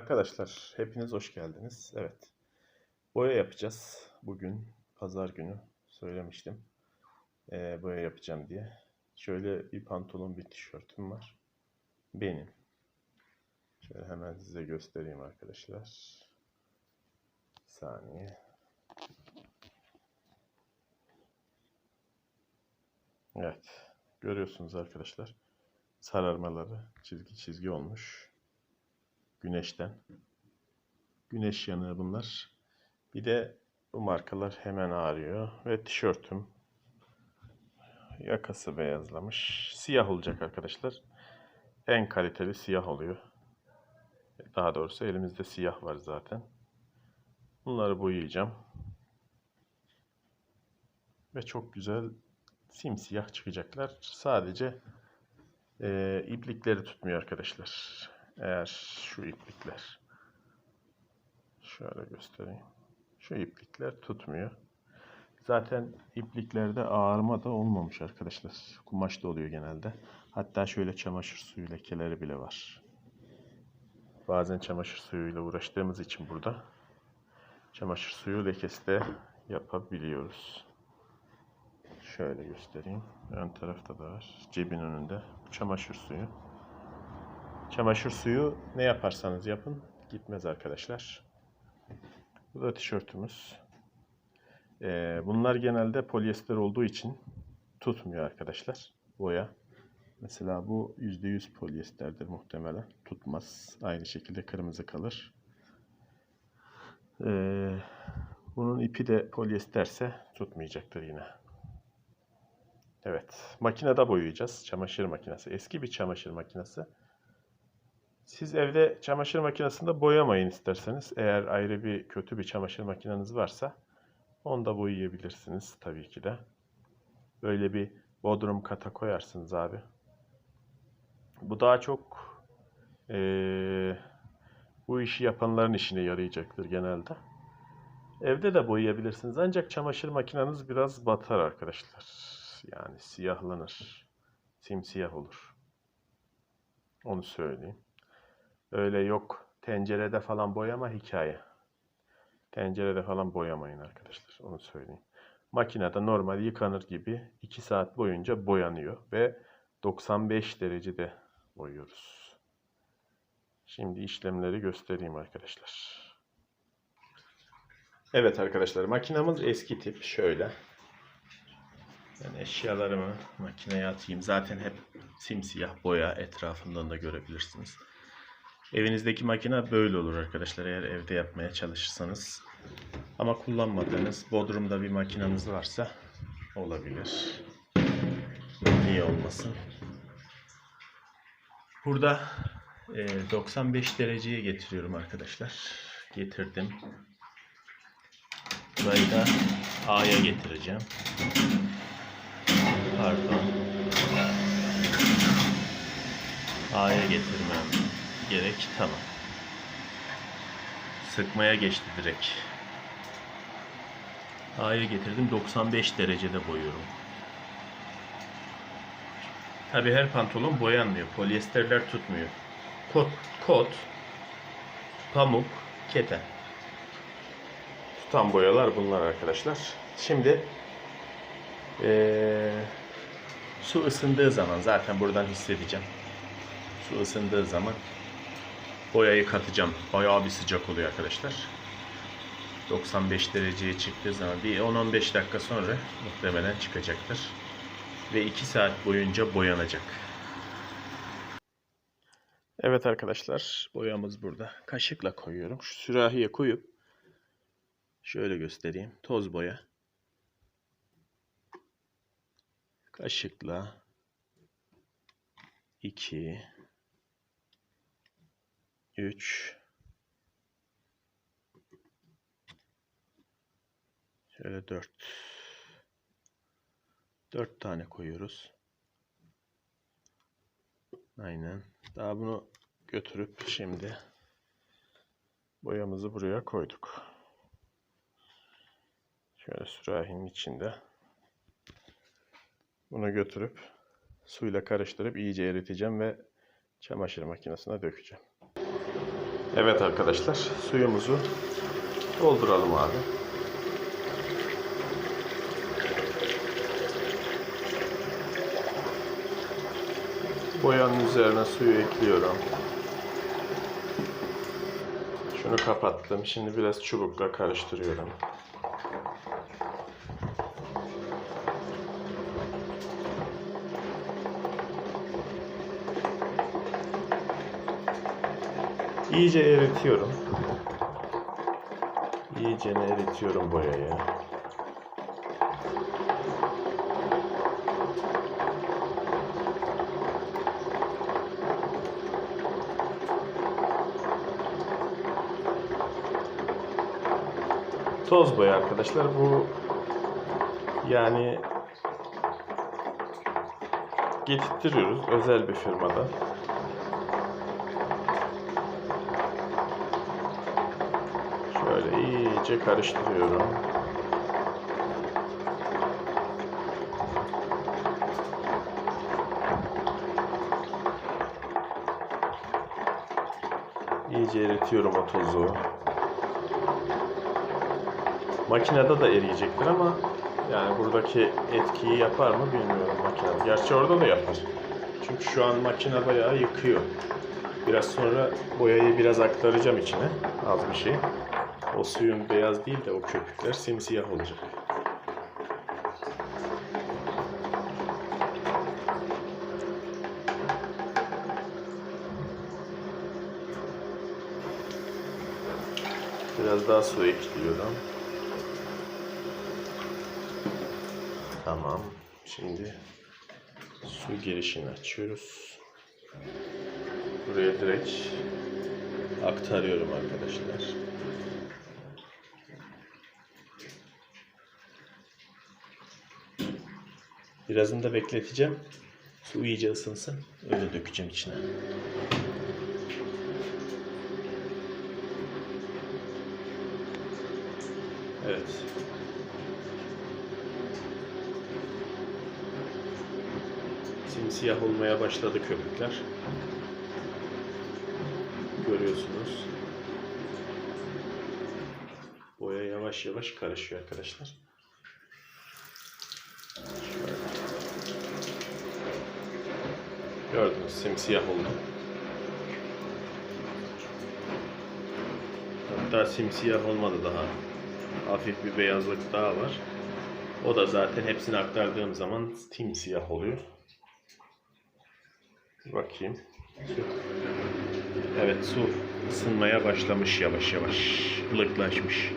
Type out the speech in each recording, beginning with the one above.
Arkadaşlar hepiniz hoş geldiniz. Evet. Boya yapacağız. Bugün pazar günü söylemiştim. Ee, boya yapacağım diye. Şöyle bir pantolon bir tişörtüm var. Benim. Şöyle hemen size göstereyim arkadaşlar. Bir saniye. Evet. Görüyorsunuz arkadaşlar. Sararmaları çizgi çizgi olmuş. Güneşten. Güneş yanığı bunlar. Bir de bu markalar hemen ağrıyor. Ve tişörtüm. Yakası beyazlamış. Siyah olacak arkadaşlar. En kaliteli siyah oluyor. Daha doğrusu elimizde siyah var zaten. Bunları boyayacağım. Ve çok güzel simsiyah çıkacaklar. Sadece e, iplikleri tutmuyor arkadaşlar. Eğer şu iplikler şöyle göstereyim. Şu iplikler tutmuyor. Zaten ipliklerde ağarma da olmamış arkadaşlar. Kumaş da oluyor genelde. Hatta şöyle çamaşır suyu lekeleri bile var. Bazen çamaşır suyuyla uğraştığımız için burada çamaşır suyu lekesi de yapabiliyoruz. Şöyle göstereyim. Ön tarafta da var. Cebin önünde. Çamaşır suyu. Çamaşır suyu ne yaparsanız yapın gitmez arkadaşlar. Bu da tişörtümüz. Ee, bunlar genelde polyester olduğu için tutmuyor arkadaşlar. Boya. Mesela bu %100 polyesterdir muhtemelen. Tutmaz. Aynı şekilde kırmızı kalır. Ee, bunun ipi de polyesterse tutmayacaktır yine. Evet. Makinede boyayacağız. Çamaşır makinesi. Eski bir çamaşır makinesi. Siz evde çamaşır makinesinde boyamayın isterseniz. Eğer ayrı bir kötü bir çamaşır makineniz varsa onda boyayabilirsiniz tabii ki de. Böyle bir bodrum kata koyarsınız abi. Bu daha çok eee, bu işi yapanların işine yarayacaktır genelde. Evde de boyayabilirsiniz ancak çamaşır makineniz biraz batar arkadaşlar. Yani siyahlanır. Simsiyah olur. Onu söyleyeyim. Öyle yok tencerede falan boyama hikaye. Tencerede falan boyamayın arkadaşlar. Onu söyleyeyim. Makinede normal yıkanır gibi 2 saat boyunca boyanıyor ve 95 derecede boyuyoruz. Şimdi işlemleri göstereyim arkadaşlar. Evet arkadaşlar makinamız eski tip şöyle. Ben eşyalarımı makineye atayım. Zaten hep simsiyah boya etrafından da görebilirsiniz. Evinizdeki makine böyle olur arkadaşlar eğer evde yapmaya çalışırsanız. Ama kullanmadığınız Bodrum'da bir makineniz varsa olabilir. Niye olmasın? Burada e, 95 dereceye getiriyorum arkadaşlar. Getirdim. Burayı da A'ya getireceğim. Pardon. A'ya getirmem gerek. Tamam. Sıkmaya geçti direkt. A'ya getirdim. 95 derecede boyuyorum. Tabi her pantolon boyanmıyor. Polyesterler tutmuyor. Kot, kot, pamuk, keten. Tutan boyalar bunlar arkadaşlar. Şimdi eee, su ısındığı zaman zaten buradan hissedeceğim. Su ısındığı zaman boyayı katacağım. Bayağı bir sıcak oluyor arkadaşlar. 95 dereceye çıktığı zaman bir 10-15 dakika sonra muhtemelen çıkacaktır. Ve 2 saat boyunca boyanacak. Evet arkadaşlar boyamız burada. Kaşıkla koyuyorum. Şu sürahiye koyup şöyle göstereyim. Toz boya. Kaşıkla 2 3 Şöyle 4 4 tane koyuyoruz. Aynen. Daha bunu götürüp şimdi boyamızı buraya koyduk. Şöyle sürahinin içinde. Bunu götürüp suyla karıştırıp iyice eriteceğim ve çamaşır makinesine dökeceğim. Evet arkadaşlar suyumuzu dolduralım abi. Boyanın üzerine suyu ekliyorum. Şunu kapattım. Şimdi biraz çubukla karıştırıyorum. İyice eritiyorum. İyice eritiyorum boyayı. Toz boya arkadaşlar bu yani getirtiyoruz özel bir firmadan. Şöyle iyice karıştırıyorum. İyice eritiyorum o tozu. Makinede de eriyecektir ama yani buradaki etkiyi yapar mı bilmiyorum makinede. Gerçi orada da yapar. Çünkü şu an makine bayağı yıkıyor. Biraz sonra boyayı biraz aktaracağım içine. Az bir şey. O suyun beyaz değil de o köpükler simsiyah olacak. Biraz daha su ekliyorum. Tamam. Şimdi su girişini açıyoruz. Buraya direkt aktarıyorum arkadaşlar. Birazını da bekleteceğim. Su iyice ısınsın. Öyle dökeceğim içine. Evet. Simsiyah olmaya başladı köpükler. Görüyorsunuz. Boya yavaş yavaş karışıyor arkadaşlar. Gördünüz simsiyah oldu. Hatta simsiyah olmadı daha. Hafif bir beyazlık daha var. O da zaten hepsini aktardığım zaman simsiyah oluyor. Bakayım. Evet su ısınmaya başlamış yavaş yavaş. ılıklaşmış.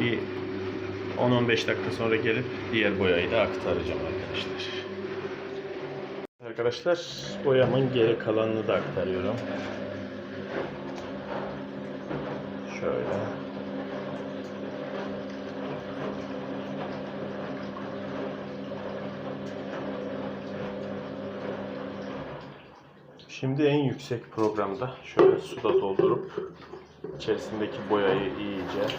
Bir 10-15 dakika sonra gelip diğer boyayı da aktaracağım arkadaşlar. Arkadaşlar boyamın geri kalanını da aktarıyorum. Şöyle. Şimdi en yüksek programda şöyle suda doldurup içerisindeki boyayı iyice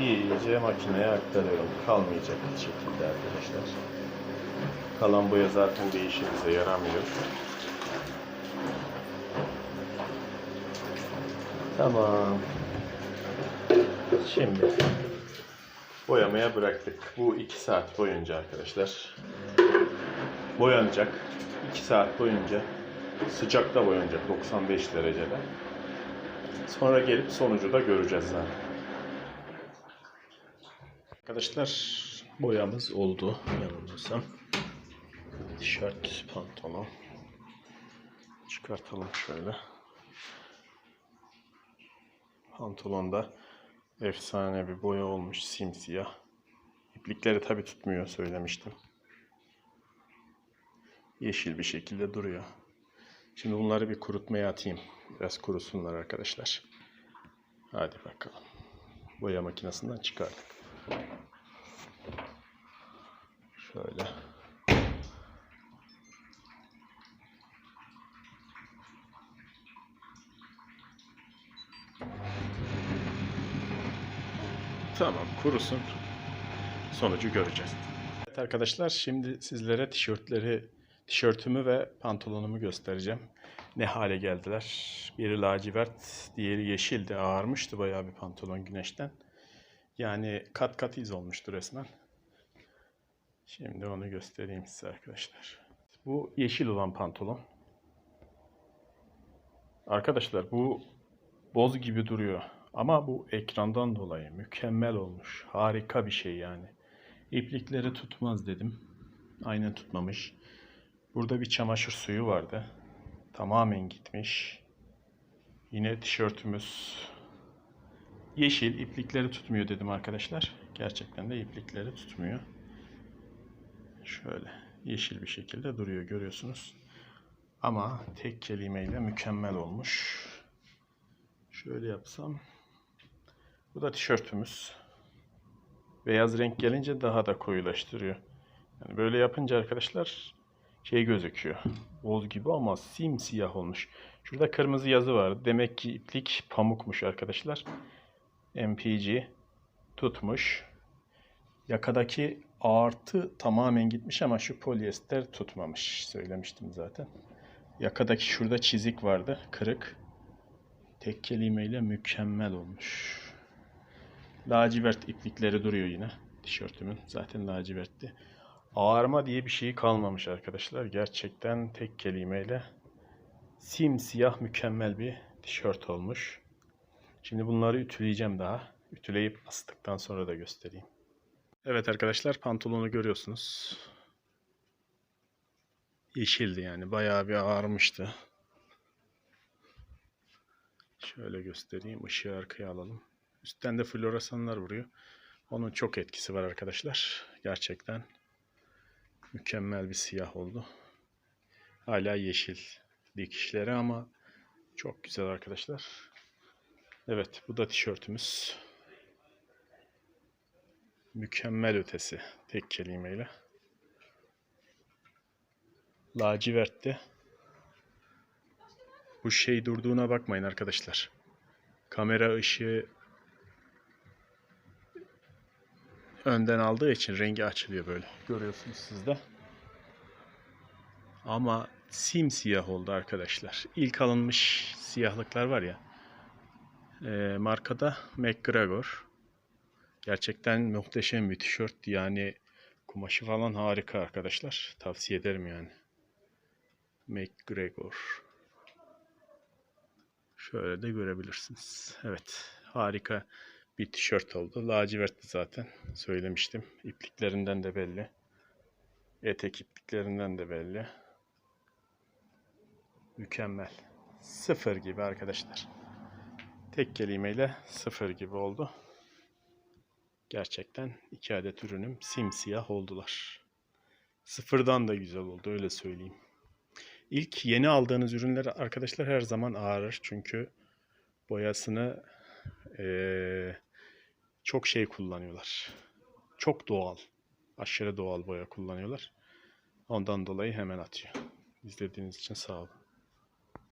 iyice makineye aktarıyorum. Kalmayacak şekilde arkadaşlar. Kalan boya zaten bir işimize yaramıyor. Tamam. Şimdi boyamaya bıraktık. Bu 2 saat boyunca arkadaşlar boyanacak. 2 saat boyunca sıcakta boyanacak 95 derecede. Sonra gelip sonucu da göreceğiz zaten. Arkadaşlar boyamız oldu yanılmıyorsam. Tişört, pantolon. Çıkartalım şöyle. Pantolonda efsane bir boya olmuş simsiyah. İplikleri tabi tutmuyor söylemiştim. Yeşil bir şekilde duruyor. Şimdi bunları bir kurutmaya atayım. Biraz kurusunlar arkadaşlar. Hadi bakalım. Boya makinesinden çıkardık. Şöyle. Tamam kurusun. Sonucu göreceğiz. Evet arkadaşlar şimdi sizlere tişörtleri tişörtümü ve pantolonumu göstereceğim. Ne hale geldiler. Biri lacivert, diğeri yeşildi. Ağarmıştı bayağı bir pantolon güneşten. Yani kat kat iz olmuştu resmen. Şimdi onu göstereyim size arkadaşlar. Bu yeşil olan pantolon. Arkadaşlar bu boz gibi duruyor. Ama bu ekrandan dolayı mükemmel olmuş. Harika bir şey yani. İplikleri tutmaz dedim. Aynen tutmamış. Burada bir çamaşır suyu vardı. Tamamen gitmiş. Yine tişörtümüz yeşil. iplikleri tutmuyor dedim arkadaşlar. Gerçekten de iplikleri tutmuyor. Şöyle yeşil bir şekilde duruyor görüyorsunuz. Ama tek kelimeyle mükemmel olmuş. Şöyle yapsam. Bu da tişörtümüz. Beyaz renk gelince daha da koyulaştırıyor. Yani böyle yapınca arkadaşlar şey gözüküyor. Boz gibi ama simsiyah olmuş. Şurada kırmızı yazı var. Demek ki iplik pamukmuş arkadaşlar. MPG tutmuş. Yakadaki artı tamamen gitmiş ama şu polyester tutmamış. Söylemiştim zaten. Yakadaki şurada çizik vardı. Kırık. Tek kelimeyle mükemmel olmuş. Lacivert iplikleri duruyor yine. Tişörtümün. Zaten lacivertti. Ağarma diye bir şey kalmamış arkadaşlar. Gerçekten tek kelimeyle simsiyah mükemmel bir tişört olmuş. Şimdi bunları ütüleyeceğim daha. Ütüleyip astıktan sonra da göstereyim. Evet arkadaşlar pantolonu görüyorsunuz. Yeşildi yani. Bayağı bir ağarmıştı. Şöyle göstereyim. Işığı arkaya alalım. Üstten de floresanlar vuruyor. Onun çok etkisi var arkadaşlar. Gerçekten mükemmel bir siyah oldu. Hala yeşil dikişleri ama çok güzel arkadaşlar. Evet bu da tişörtümüz. Mükemmel ötesi tek kelimeyle. Lacivertti. Bu şey durduğuna bakmayın arkadaşlar. Kamera ışığı önden aldığı için rengi açılıyor böyle. Görüyorsunuz siz de. Ama simsiyah oldu arkadaşlar. İlk alınmış siyahlıklar var ya. E, markada McGregor. Gerçekten muhteşem bir tişört. Yani kumaşı falan harika arkadaşlar. Tavsiye ederim yani. McGregor. Şöyle de görebilirsiniz. Evet. Harika bir tişört oldu. Lacivertli zaten. Söylemiştim. İpliklerinden de belli. Etek ipliklerinden de belli. Mükemmel. Sıfır gibi arkadaşlar. Tek kelimeyle sıfır gibi oldu. Gerçekten iki adet ürünüm simsiyah oldular. Sıfırdan da güzel oldu öyle söyleyeyim. İlk yeni aldığınız ürünler arkadaşlar her zaman ağrır. Çünkü boyasını eee, çok şey kullanıyorlar. Çok doğal. Aşırı doğal boya kullanıyorlar. Ondan dolayı hemen atıyor. İzlediğiniz için sağ olun.